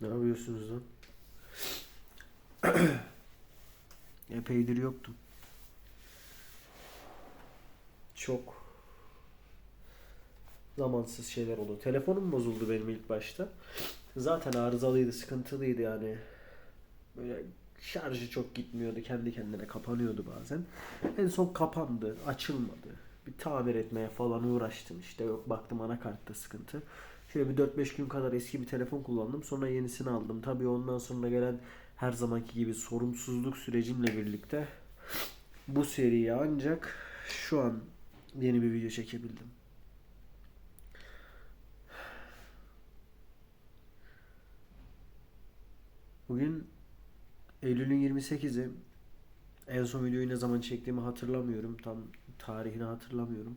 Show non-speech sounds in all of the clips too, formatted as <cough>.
Ne yapıyorsunuz lan? <clears throat> Epeydir yoktum. Çok zamansız şeyler oldu. Telefonum bozuldu benim ilk başta. Zaten arızalıydı, sıkıntılıydı yani. Böyle şarjı çok gitmiyordu. Kendi kendine kapanıyordu bazen. En son kapandı, açılmadı. Bir tamir etmeye falan uğraştım işte. Yok baktım anakartta sıkıntı. Şöyle bir 4-5 gün kadar eski bir telefon kullandım. Sonra yenisini aldım. Tabii ondan sonra gelen her zamanki gibi sorumsuzluk sürecimle birlikte bu seriyi ancak şu an yeni bir video çekebildim. Bugün Eylül'ün 28'i. En son videoyu ne zaman çektiğimi hatırlamıyorum. Tam tarihini hatırlamıyorum.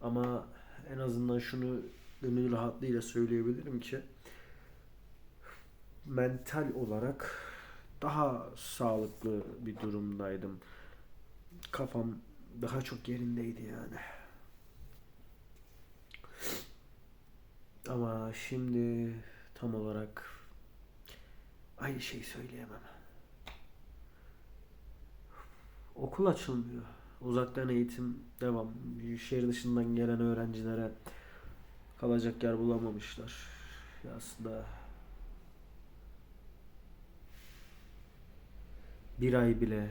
Ama en azından şunu gönül rahatlığıyla söyleyebilirim ki mental olarak daha sağlıklı bir durumdaydım. Kafam daha çok yerindeydi yani. Ama şimdi tam olarak aynı şeyi söyleyemem. Okul açılmıyor. Uzaktan eğitim devam. Şehir dışından gelen öğrencilere kalacak yer bulamamışlar. Aslında bir ay bile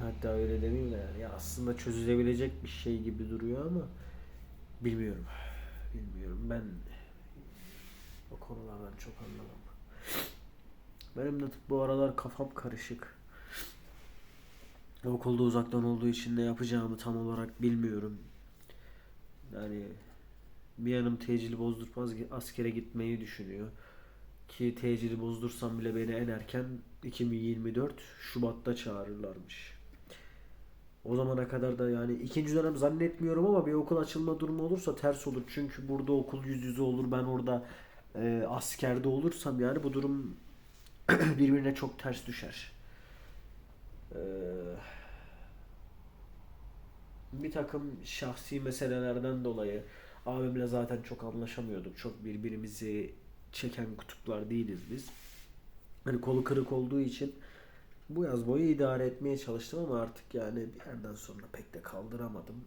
hatta öyle demeyeyim de yani ya aslında çözülebilecek bir şey gibi duruyor ama bilmiyorum. Bilmiyorum. Ben o konulardan çok anlamam. Benim de bu aralar kafam karışık. Okulda uzaktan olduğu için ne yapacağımı tam olarak bilmiyorum. Yani bir yanım tecili bozdurmaz askere gitmeyi düşünüyor. Ki tecili bozdursam bile beni en erken 2024 Şubat'ta çağırırlarmış. O zamana kadar da yani ikinci dönem zannetmiyorum ama bir okul açılma durumu olursa ters olur. Çünkü burada okul yüz yüze olur. Ben orada e, askerde olursam yani bu durum <clears throat> birbirine çok ters düşer. Bir takım şahsi meselelerden dolayı abimle zaten çok anlaşamıyorduk. Çok birbirimizi çeken kutuplar değiliz biz. Hani kolu kırık olduğu için bu yaz boyu idare etmeye çalıştım ama artık yani bir yerden sonra pek de kaldıramadım.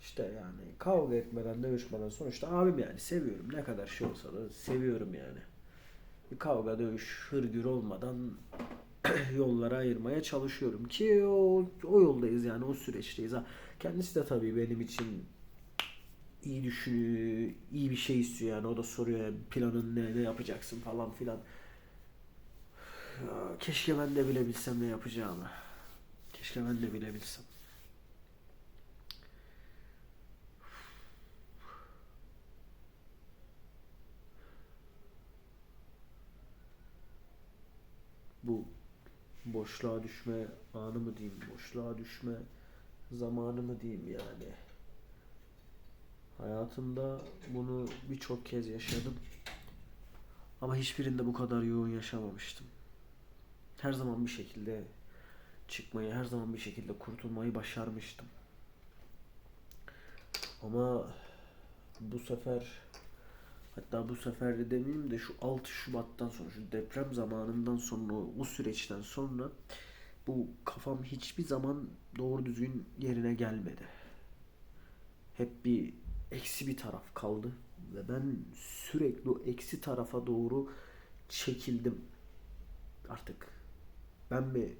İşte yani kavga etmeden, dövüşmeden sonuçta abim yani seviyorum. Ne kadar şey olsa da seviyorum yani kavga dövüş hırgür olmadan <clears throat> yollara ayırmaya çalışıyorum ki o, o yoldayız yani o süreçteyiz. Ha, kendisi de tabii benim için iyi düşünüyor, iyi bir şey istiyor yani o da soruyor yani planın ne, ne yapacaksın falan filan. Keşke ben de bilebilsem ne yapacağımı. Keşke ben de bilebilsem. bu boşluğa düşme anı mı diyeyim, boşluğa düşme zamanı mı diyeyim yani. Hayatımda bunu birçok kez yaşadım. Ama hiçbirinde bu kadar yoğun yaşamamıştım. Her zaman bir şekilde çıkmayı, her zaman bir şekilde kurtulmayı başarmıştım. Ama bu sefer Hatta bu sefer de demeyeyim de şu 6 Şubat'tan sonra şu deprem zamanından sonra o süreçten sonra bu kafam hiçbir zaman doğru düzgün yerine gelmedi. Hep bir eksi bir taraf kaldı ve ben sürekli o eksi tarafa doğru çekildim. Artık ben mi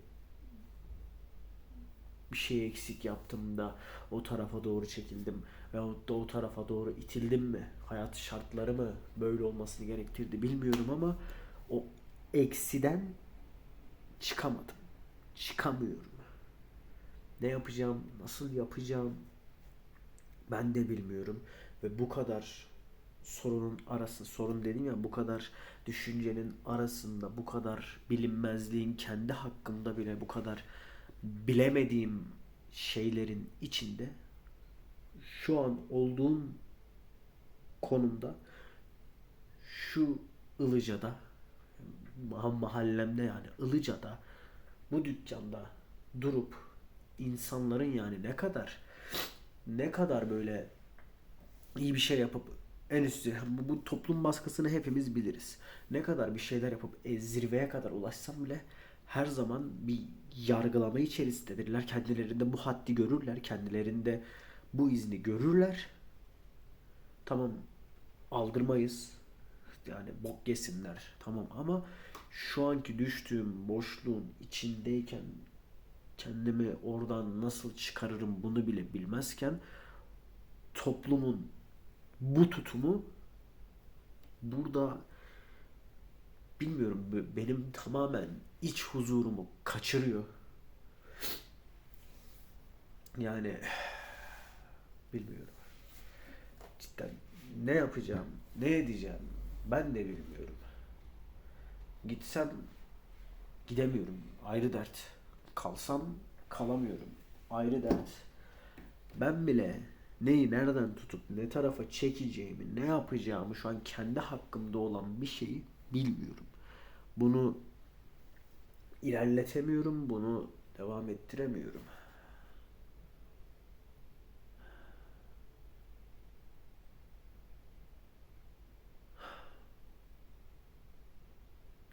bir şey eksik yaptım da o tarafa doğru çekildim veyahut da o tarafa doğru itildim mi? Hayat şartları mı böyle olmasını gerektirdi bilmiyorum ama o eksiden çıkamadım. Çıkamıyorum. Ne yapacağım, nasıl yapacağım ben de bilmiyorum ve bu kadar sorunun arası sorun dedim ya bu kadar düşüncenin arasında bu kadar bilinmezliğin kendi hakkımda bile bu kadar bilemediğim şeylerin içinde şu an olduğum konumda şu Ilıca'da mahallemde yani Ilıca'da bu dükkanda durup insanların yani ne kadar ne kadar böyle iyi bir şey yapıp en üst bu, bu toplum baskısını hepimiz biliriz. Ne kadar bir şeyler yapıp e, zirveye kadar ulaşsam bile her zaman bir yargılama içerisindedirler. Kendilerinde bu haddi görürler. Kendilerinde bu izni görürler. Tamam aldırmayız. Yani bok yesinler. Tamam ama şu anki düştüğüm boşluğun içindeyken kendimi oradan nasıl çıkarırım bunu bile bilmezken toplumun bu tutumu burada bilmiyorum benim tamamen iç huzurumu kaçırıyor. Yani bilmiyorum. Cidden ne yapacağım, ne edeceğim ben de bilmiyorum. Gitsem gidemiyorum. Ayrı dert. Kalsam kalamıyorum. Ayrı dert. Ben bile neyi nereden tutup ne tarafa çekeceğimi, ne yapacağımı şu an kendi hakkımda olan bir şeyi bilmiyorum. Bunu ilerletemiyorum, bunu devam ettiremiyorum.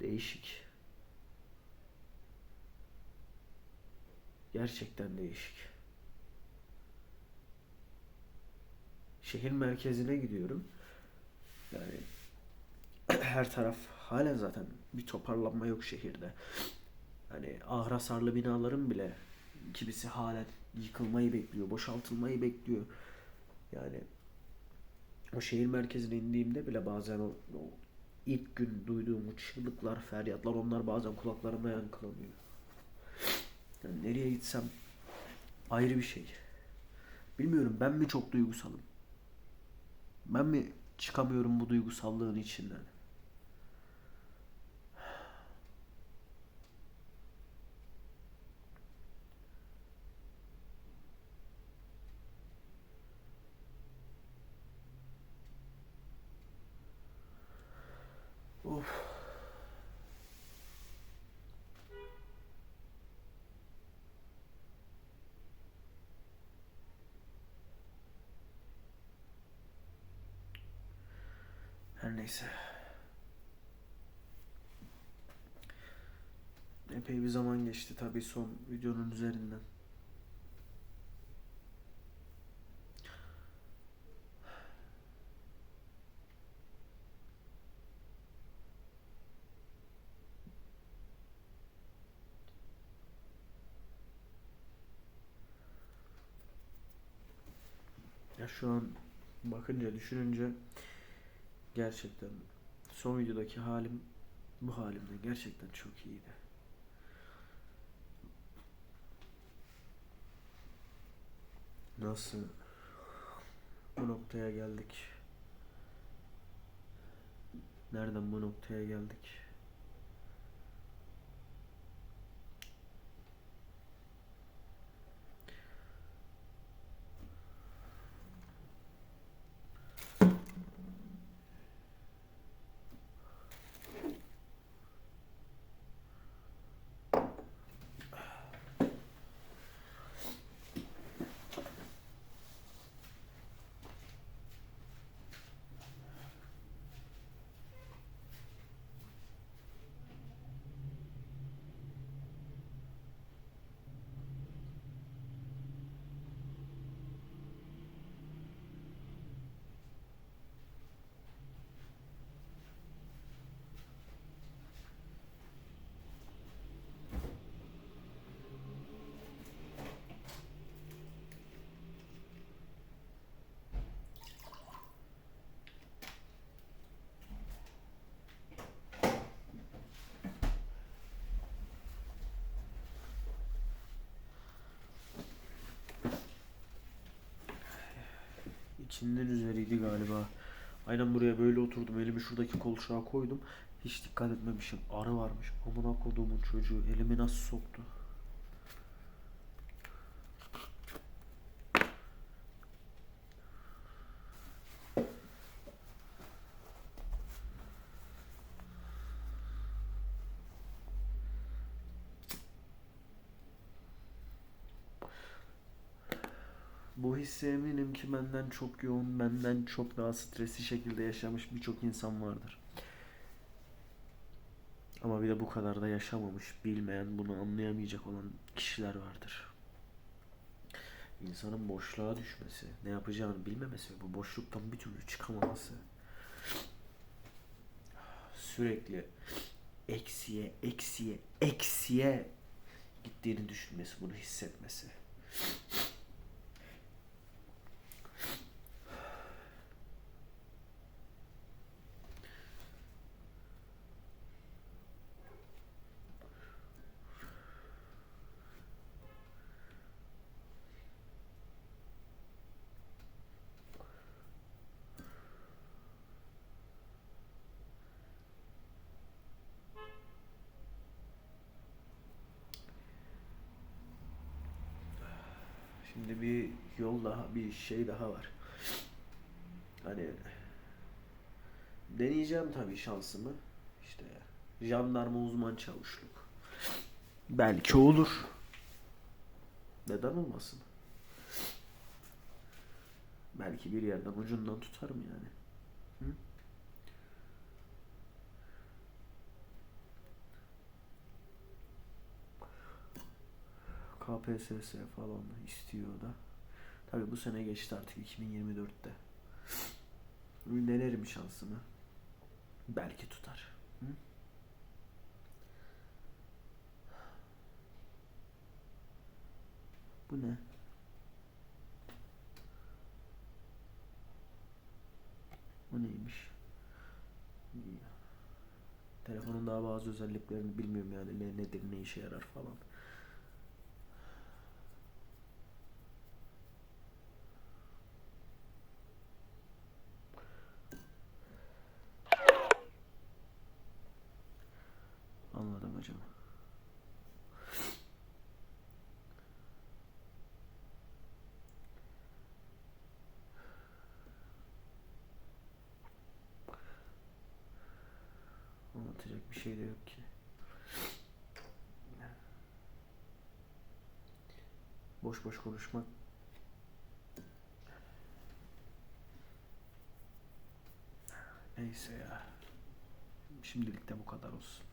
Değişik. Gerçekten değişik. Şehir merkezine gidiyorum. Yani <clears throat> her taraf hala zaten bir toparlanma yok şehirde. Hani ahır hasarlı binaların bile kimisi halen yıkılmayı bekliyor, boşaltılmayı bekliyor. Yani o şehir merkezine indiğimde bile bazen o, o ilk gün duyduğum çığlıklar, feryatlar onlar bazen kulaklarımda yankılanıyor. Yani nereye gitsem ayrı bir şey. Bilmiyorum ben mi çok duygusalım? Ben mi çıkamıyorum bu duygusallığın içinden? Her neyse. Epey bir zaman geçti tabii son videonun üzerinden. Ya şu an bakınca düşününce gerçekten son videodaki halim bu halimden gerçekten çok iyiydi. Nasıl bu noktaya geldik? Nereden bu noktaya geldik? İçinden üzeriydi galiba. Aynen buraya böyle oturdum. Elimi şuradaki kolçağa koydum. Hiç dikkat etmemişim. Arı varmış. Amına koduğumun çocuğu. Elimi nasıl soktu? Bu hissi eminim ki benden çok yoğun, benden çok daha stresli şekilde yaşamış birçok insan vardır. Ama bir de bu kadar da yaşamamış, bilmeyen, bunu anlayamayacak olan kişiler vardır. İnsanın boşluğa düşmesi, ne yapacağını bilmemesi ve bu boşluktan bir türlü çıkamaması. Sürekli eksiye, eksiye, eksiye gittiğini düşünmesi, bunu hissetmesi. Şimdi bir yol daha, bir şey daha var. Hani deneyeceğim tabii şansımı. İşte jandarma uzman çavuşluk. Belki olur. Neden olmasın? Belki bir yerden ucundan tutarım yani. KPSS falan istiyor da. Tabii bu sene geçti artık 2024'te. Bir Denerim şansımı. Belki tutar. Hı? Bu ne? Bu neymiş? Telefonun daha bazı özelliklerini bilmiyorum yani ne nedir ne işe yarar falan. Bir şey de yok ki. Boş boş konuşmak Neyse ya. Şimdilik de bu kadar olsun.